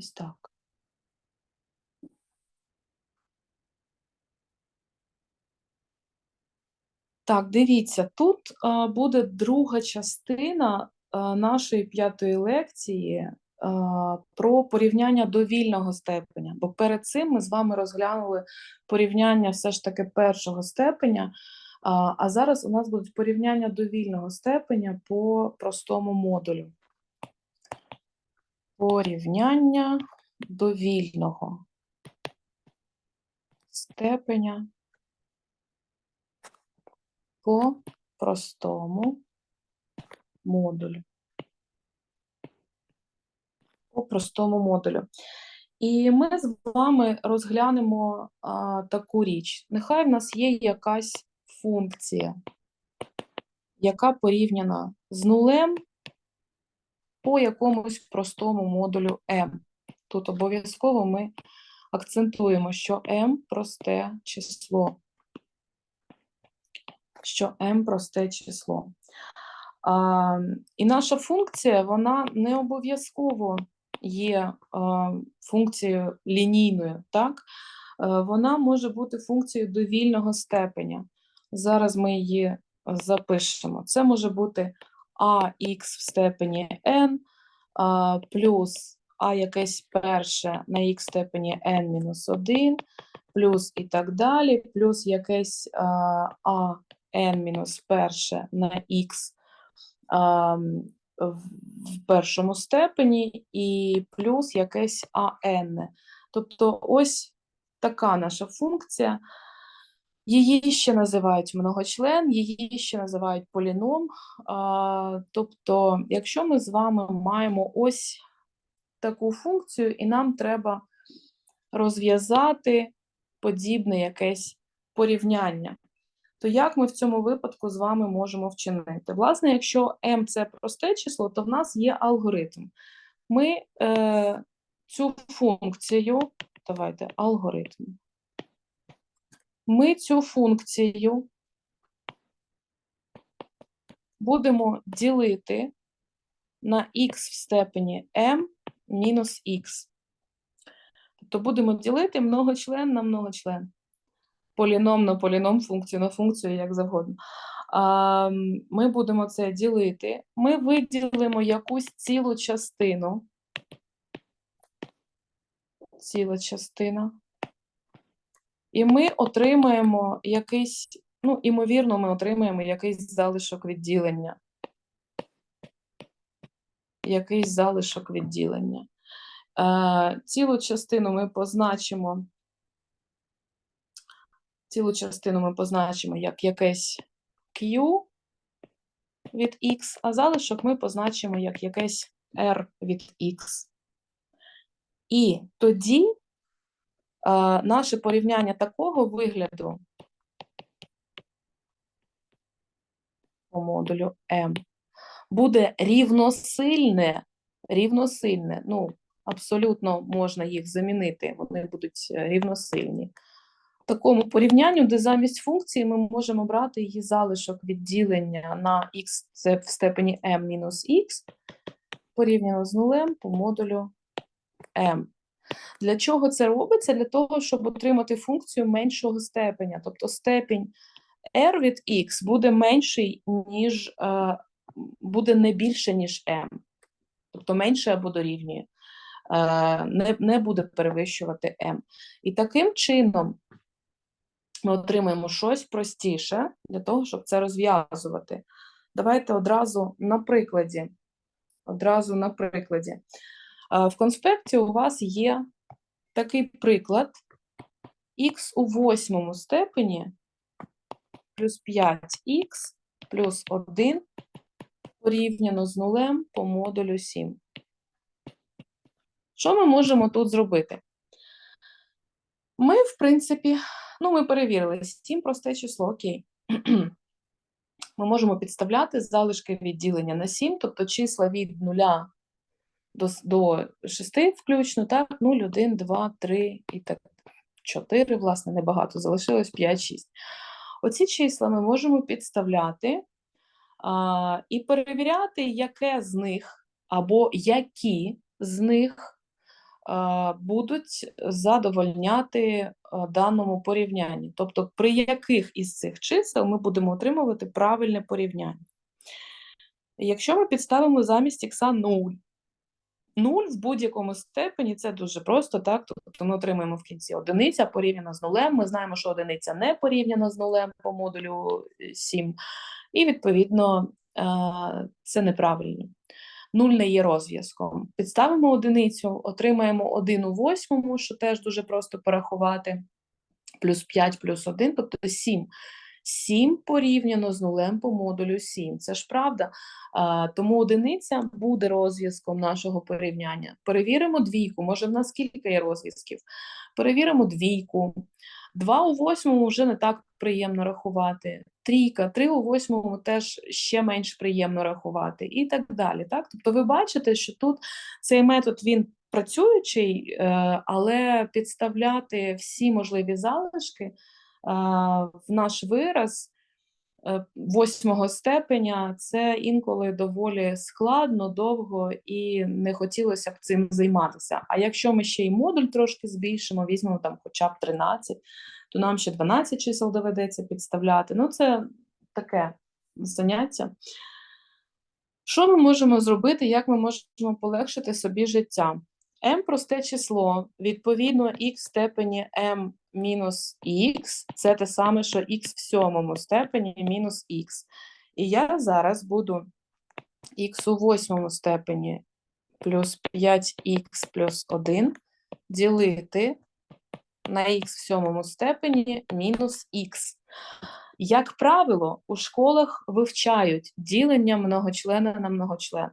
Ось так. Так, дивіться, тут а, буде друга частина а, нашої п'ятої лекції а, про порівняння довільного степеня. Бо перед цим ми з вами розглянули порівняння все ж таки першого степеня, а зараз у нас будуть порівняння довільного степеня по простому модулю. Порівняння довільного степеня по простому модулю. По простому модулю. І ми з вами розглянемо а, таку річ. Нехай в нас є якась функція, яка порівняна з нулем по якомусь простому модулю m. Тут обов'язково ми акцентуємо, що m просте число що m просте число. А, і наша функція, вона не обов'язково є а, функцією лінійною, так? Е, Вона може бути функцією довільного степеня. Зараз ми її запишемо. Це може бути ax в степені n а, плюс а якесь перше на х степені n мінус 1, плюс і так далі, плюс якесь а, а n мінус перше на х а, в в першому степені і плюс якесь ан. Тобто ось така наша функція. Її ще називають многочлен, її ще називають поліном. Тобто, якщо ми з вами маємо ось таку функцію, і нам треба розв'язати подібне якесь порівняння то як ми в цьому випадку з вами можемо вчинити? Власне, якщо m це просте число, то в нас є алгоритм. Ми е, цю функцію, давайте алгоритм. Ми цю функцію будемо ділити на х в степені m мінус х. Тобто будемо ділити многочлен на многочлен поліном на поліном, функцію на функцію, як завгодно. А, Ми будемо це ділити. Ми виділимо якусь цілу частину. Ціла частина. І ми отримаємо якийсь, ну, імовірно, ми отримаємо якийсь залишок відділення. Якийсь залишок відділення. Е, Цілу частину ми позначимо цілу частину ми позначимо як якесь Q від X, а залишок ми позначимо як якесь R від X. І тоді наше порівняння такого вигляду по модулю M буде рівносильне, рівносильне, ну, абсолютно можна їх замінити, вони будуть е, рівносильні такому порівнянню, де замість функції ми можемо брати її залишок відділення на це в степені m мінус х, порівняно з нулем по модулю m. Для чого це робиться? Для того, щоб отримати функцію меншого степеня. Тобто степінь r від x буде менший, ніж е, буде не більше, ніж m. Тобто менше або дорівнює. Е, не, не буде перевищувати m. І таким чином ми отримаємо щось простіше для того, щоб це розв'язувати. Давайте одразу на прикладі. Одразу на прикладі. В конспекті у вас є такий приклад х у восьмому степені плюс 5х плюс 1 порівняно з нулем по модулю 7. Що ми можемо тут зробити? Ми, в принципі, ну, ми перевірили 7 просте число, окей. Ми можемо підставляти залишки відділення на 7, тобто числа від 0 до, до 6 включно, так, 0, 1, 2, 3 і так 4, власне, небагато, залишилось 5, 6. Оці числа ми можемо підставляти а, і перевіряти, яке з них або які з них будуть задовольняти е, даному порівнянні. Тобто, при яких із цих чисел ми будемо отримувати правильне порівняння. Якщо ми підставимо замість х 0, 0 в будь-якому степені це дуже просто, так? Тобто ми отримаємо в кінці одиниця порівняно з нулем. Ми знаємо, що одиниця не порівняна з нулем по модулю 7, і, відповідно, е, це неправильно. 0 не є розв'язком. Підставимо одиницю, отримаємо 1 у восьмому, що теж дуже просто порахувати, плюс 5, плюс 1, тобто 7. 7 порівняно з нулем по модулю 7. Це ж правда. А, Тому одиниця буде розв'язком нашого порівняння. Перевіримо двійку, може в нас кілька є розв'язків. Перевіримо двійку. 2 у восьмому вже не так приємно рахувати. Трійка, 3 у восьмому теж ще менш приємно рахувати, і так далі. Так? Тобто ви бачите, що тут цей метод він працюючий, е, але підставляти всі можливі залишки в наш вираз е, восьмого степеня це інколи доволі складно, довго і не хотілося б цим займатися. А якщо ми ще й модуль трошки збільшимо, візьмемо там хоча б 13, то нам ще 12 чисел доведеться підставляти. Ну, це таке заняття. Що ми можемо зробити, як ми можемо полегшити собі життя? m просте число, відповідно, х в степені m мінус х, це те саме, що х в сьомому степені мінус х. І я зараз буду х у восьмому степені плюс 5х плюс 1 ділити на х в сьомому степені мінус х. Як правило, у школах вивчають ділення многочлена на многочлен.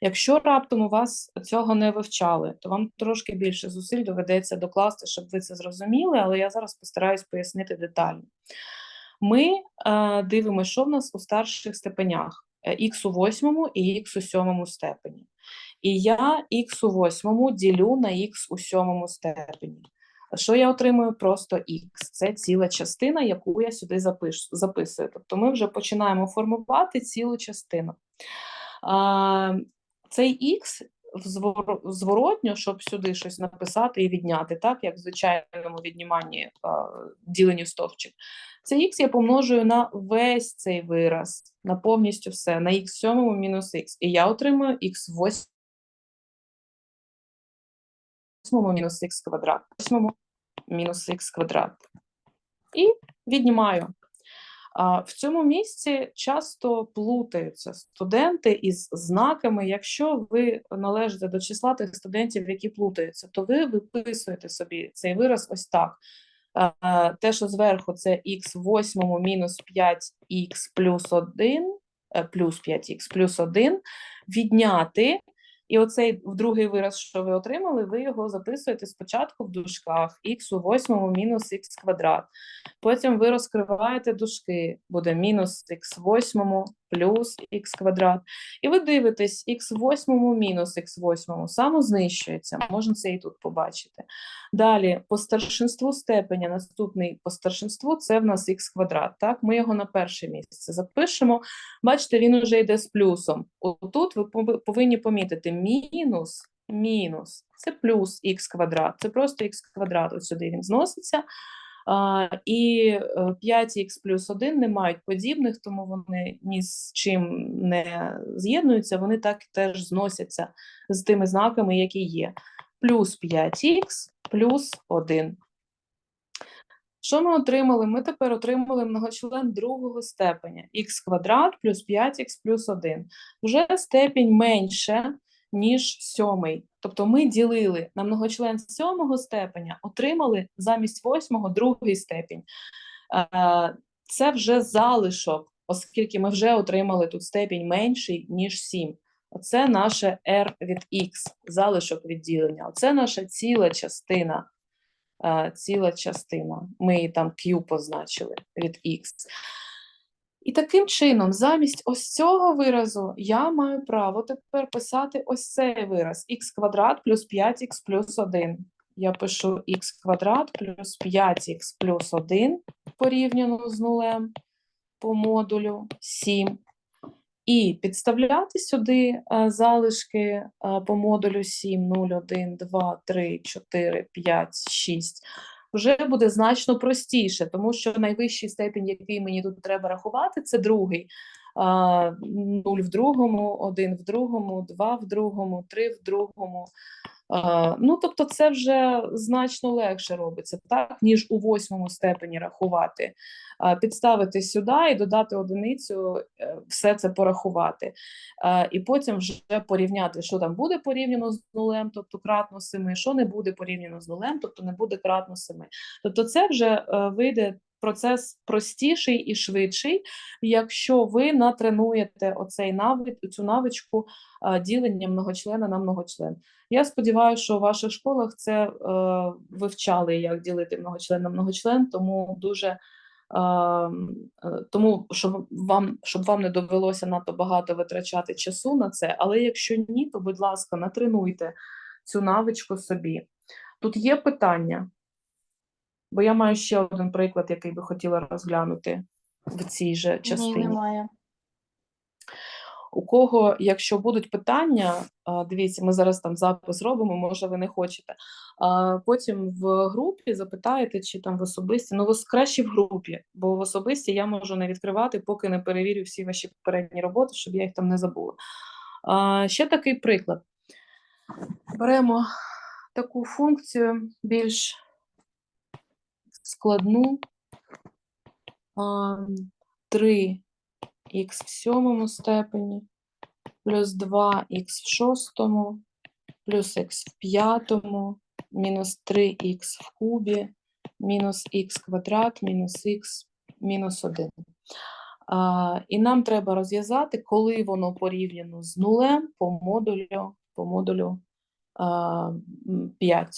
Якщо раптом у вас цього не вивчали, то вам трошки більше зусиль доведеться докласти, щоб ви це зрозуміли, але я зараз постараюсь пояснити детально. Ми е, дивимося, що в нас у старших степенях х у восьмому і х у сьомому степені. І я х у восьмому ділю на х у сьомому степені. Що я отримую? Просто х. Це ціла частина, яку я сюди запишу, записую. Тобто ми вже починаємо формувати цілу частину. Цей х зворотньо, щоб сюди щось написати і відняти, так, як в звичайному відніманні діленні стовпчик. Цей х я помножую на весь цей вираз, на повністю все, на х сьомому мінус х. І я отримую х восьмому мінус х квадрат, восьмому мінус х квадрат. І віднімаю. В цьому місці часто плутаються студенти із знаками. Якщо ви належите до числа тих студентів, які плутаються, то ви виписуєте собі цей вираз ось так. Те, що зверху це х в восьмому мінус 5х плюс 1, е, плюс 5х плюс 1, відняти і оцей другий вираз, що ви отримали, ви його записуєте спочатку в дужках х у восьмому мінус х квадрат. Потім ви розкриваєте дужки, буде мінус х восьмому плюс х квадрат. І ви дивитесь, х восьмому мінус х восьмому самознищується, можна це і тут побачити. Далі, по старшинству степеня, наступний по старшинству це в нас х квадрат. Так, Ми його на перше місце запишемо. Бачите, він вже йде з плюсом. Отут ви повинні помітити мінус, мінус це плюс х квадрат, це просто х квадрат, ось сюди він зноситься. І 5х е, плюс 1 не мають подібних, тому вони ні з чим не з'єднуються, вони так теж зносяться з тими знаками, які є. Плюс 5х плюс 1. Що ми отримали? Ми тепер отримали многочлен другого степеня х квадрат плюс 5х плюс 1. Вже степінь менше, ніж сьомий. Тобто ми ділили на многочлен сьомого степеня, отримали замість восьмого другий степінь. Е, це вже залишок, оскільки ми вже отримали тут степінь менший, ніж 7. Оце наше r від x, залишок відділення. Оце наша ціла частина. Е, ціла частина. Ми її там Q позначили від x. І таким чином, замість ось цього виразу, я маю право тепер писати ось цей вираз х квадрат плюс 5х плюс 1. Я пишу х квадрат плюс 5х плюс 1 порівняно з нулем по модулю 7. І підставляти сюди е, залишки е, по модулю 7, 0, 1, 2, 3, 4, 5, 6 вже буде значно простіше, тому що найвищий степінь, який мені тут треба рахувати, це другий. нуль 0 в другому, 1 в другому, 2 в другому, 3 в другому. Ну, тобто, це вже значно легше робиться, так, ніж у восьмому степені рахувати. Підставити сюди і додати одиницю, е, все це порахувати. І потім вже порівняти, що там буде порівняно з нулем, тобто кратно 7, що не буде порівняно з нулем, тобто не буде кратно 7. Тобто, це вже е, вийде процес простіший і швидший, якщо ви натренуєте оцей навик, цю навичку ділення многочлена на многочлен. Я сподіваюся, що у ваших школах це е, вивчали, як ділити многочлен на многочлен, тому дуже е, е, тому, щоб вам щоб вам не довелося надто багато витрачати часу на це. Але якщо ні, то будь ласка, натренуйте цю навичку собі. Тут є питання. Бо я маю ще один приклад, який би хотіла розглянути в цій же Ні, частині. немає. У кого, якщо будуть питання, дивіться, ми зараз там запис робимо, може ви не хочете. Потім в групі запитаєте, чи там в особисті. Ну, краще в групі, бо в особисті я можу не відкривати, поки не перевірю всі ваші попередні роботи, щоб я їх там не забула. Ще такий приклад. Беремо таку функцію більш складну. 3х в сьомому степені, плюс 2х в шостому, плюс х в п'ятому, мінус 3х в кубі, мінус х квадрат, мінус х мінус 1. А, і нам треба розв'язати, коли воно порівняно з нулем по модулю, по модулю а, 5.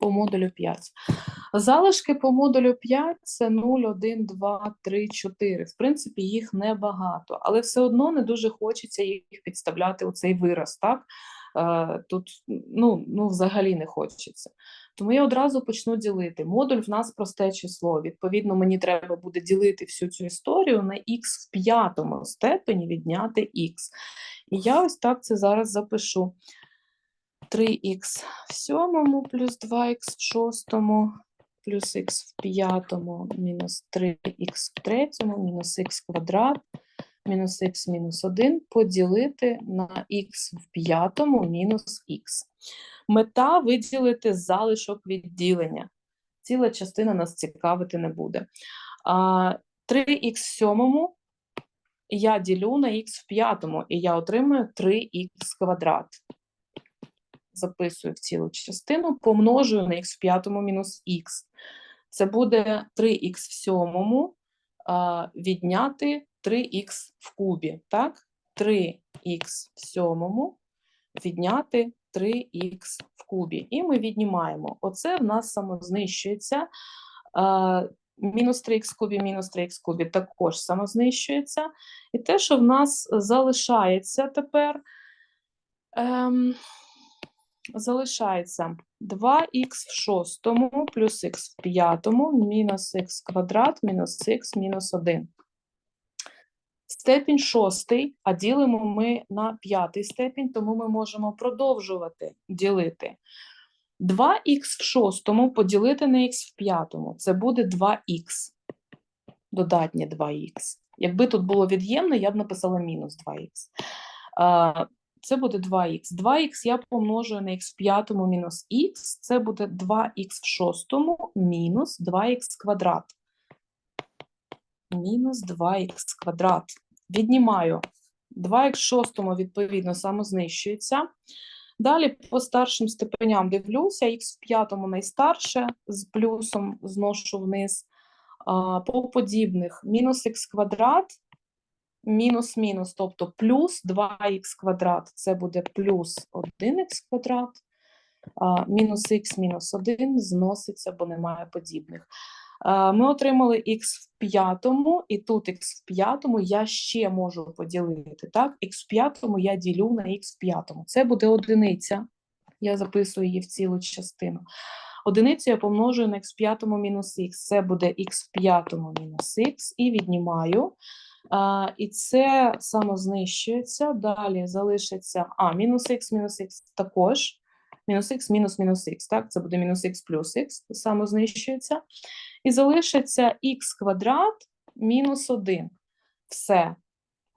По модулю 5. Залишки по модулю 5 це 0, 1, 2, 3, 4. В принципі, їх небагато, але все одно не дуже хочеться їх підставляти у цей вираз, так? Е, Тут ну, ну, взагалі не хочеться. Тому я одразу почну ділити. Модуль в нас просте число. Відповідно, мені треба буде ділити всю цю історію на х в п'ятому степені відняти х. І я ось так це зараз запишу. 3х в сьомому плюс 2х в шостому плюс х в п'ятому мінус 3х в третьому мінус х квадрат мінус х мінус 1 поділити на х в п'ятому мінус х. Мета виділити залишок відділення. Ціла частина нас цікавити не буде. 3х в сьомому я ділю на х в п'ятому, і я отримую 3х квадрат записую в цілу частину, помножую на х в п'ятому мінус х. Це буде 3х в сьомому відняти 3х в кубі. Так? 3х в сьомому відняти 3х в кубі. І ми віднімаємо. Оце в нас самознищується. Мінус 3х в кубі, мінус 3х в кубі також самознищується. І те, що в нас залишається тепер, ем, залишається 2х в шостому плюс х в п'ятому мінус х квадрат мінус х мінус 1. Степінь шостий, а ділимо ми на п'ятий степінь, тому ми можемо продовжувати ділити. 2х в шостому поділити на х в п'ятому. Це буде 2х. Додатнє 2х. Якби тут було від'ємне, я б написала мінус 2х. Це буде 2х. 2х я помножую на х в п'ятому мінус х. Це буде 2х в шостому мінус 2х квадрат. Мінус 2х квадрат. Віднімаю. 2х в шостому, відповідно, самознищується. Далі по старшим степеням дивлюся, х в п'ятому найстарше, з плюсом зношу вниз. По подібних мінус х квадрат, мінус-мінус, тобто плюс 2х квадрат, це буде плюс 1х квадрат, мінус х мінус 1 зноситься, бо немає подібних. Ми отримали х в п'ятому, і тут х в п'ятому я ще можу поділити. Так? х в п'ятому я ділю на х в п'ятому. Це буде одиниця. Я записую її в цілу частину. Одиницю я помножую на х в п'ятому мінус х. Це буде х в п'ятому мінус х, і віднімаю. І це самознищується. Далі залишиться а, мінус х, мінус х також. Мінус х, мінус мінус х, так? Це буде мінус х плюс х, самознищується. І залишиться х квадрат мінус 1. Все.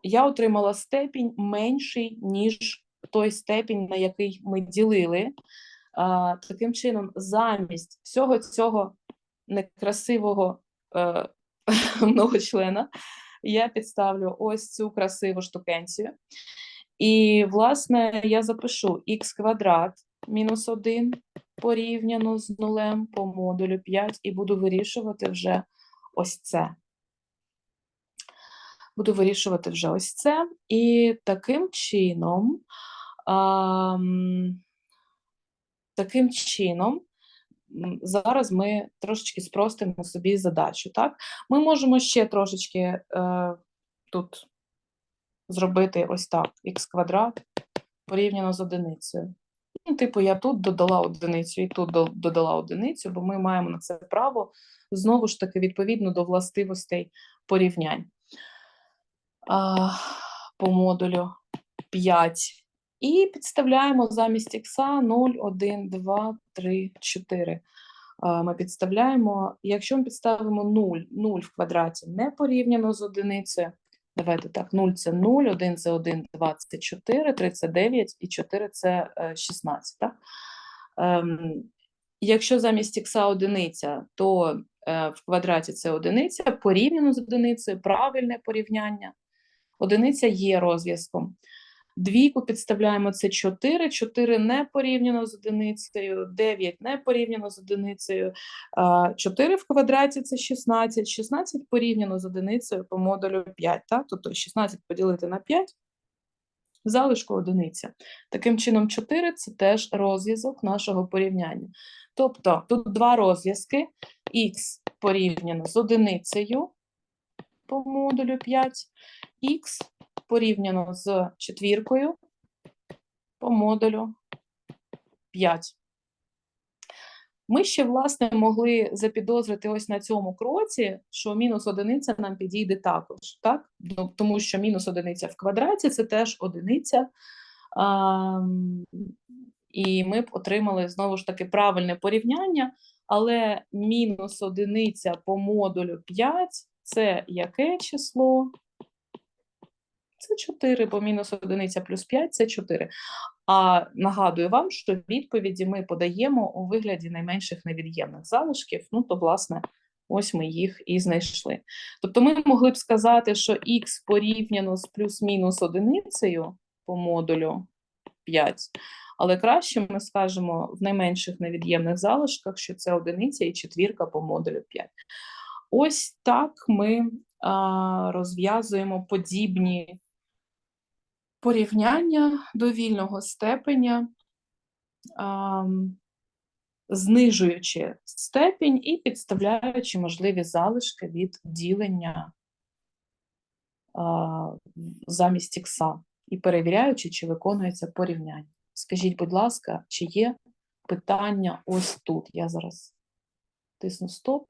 Я отримала степінь менший, ніж той степінь, на який ми ділили. А, таким чином, замість всього цього некрасивого е, многочлена я підставлю ось цю красиву штукенцію. І, власне, я запишу х квадрат мінус 1 порівняно з нулем по модулю 5 і буду вирішувати вже ось це. Буду вирішувати вже ось це. І таким чином, ам, таким чином, зараз ми трошечки спростимо собі задачу. Так? Ми можемо ще трошечки е, тут зробити ось так: х квадрат порівняно з одиницею. Ну, типу, я тут додала одиницю і тут додала одиницю, бо ми маємо на це право знову ж таки відповідно до властивостей порівнянь а, по модулю 5. І підставляємо замість х 0, 1, 2, 3, 4. Ми підставляємо, якщо ми підставимо 0, 0 в квадраті не порівняно з одиницею. Давайте так, 0 це 0, 1 це 1, 2 це 4, 3 це 9 і 4 це е, 16. Так? Ем, якщо замість х одиниця, то е, в квадраті це одиниця, порівняно з одиницею, правильне порівняння. Одиниця є розв'язком. Двійку підставляємо це 4, 4 не порівняно з одиницею, 9 не порівняно з одиницею, 4 в квадраті це 16, 16 порівняно з одиницею по модулю 5, так? тобто 16 поділити на 5, залишку одиниця. Таким чином, 4 – це теж розв'язок нашого порівняння. Тобто тут два розв'язки, х порівняно з одиницею по модулю 5, х порівняно з четвіркою по модулю 5. Ми ще, власне, могли запідозрити ось на цьому кроці, що мінус одиниця нам підійде також, так? Ну, тому що мінус одиниця в квадраті це теж одиниця. А, і ми б отримали знову ж таки правильне порівняння, але мінус одиниця по модулю 5 це яке число? Це 4, бо мінус одиниця плюс 5 це 4. А нагадую вам, що відповіді ми подаємо у вигляді найменших невід'ємних залишків. Ну, то, власне, ось ми їх і знайшли. Тобто ми могли б сказати, що х порівняно з плюс-мінус одиницею по модулю 5, але краще ми скажемо в найменших невід'ємних залишках, що це одиниця і четвірка по модулю 5. Ось так ми розв'язуємо подібні порівняння довільного степеня, знижуючи степінь і підставляючи можливі залишки від ділення замість ікса, і перевіряючи, чи виконується порівняння. Скажіть, будь ласка, чи є питання ось тут? Я зараз тисну стоп.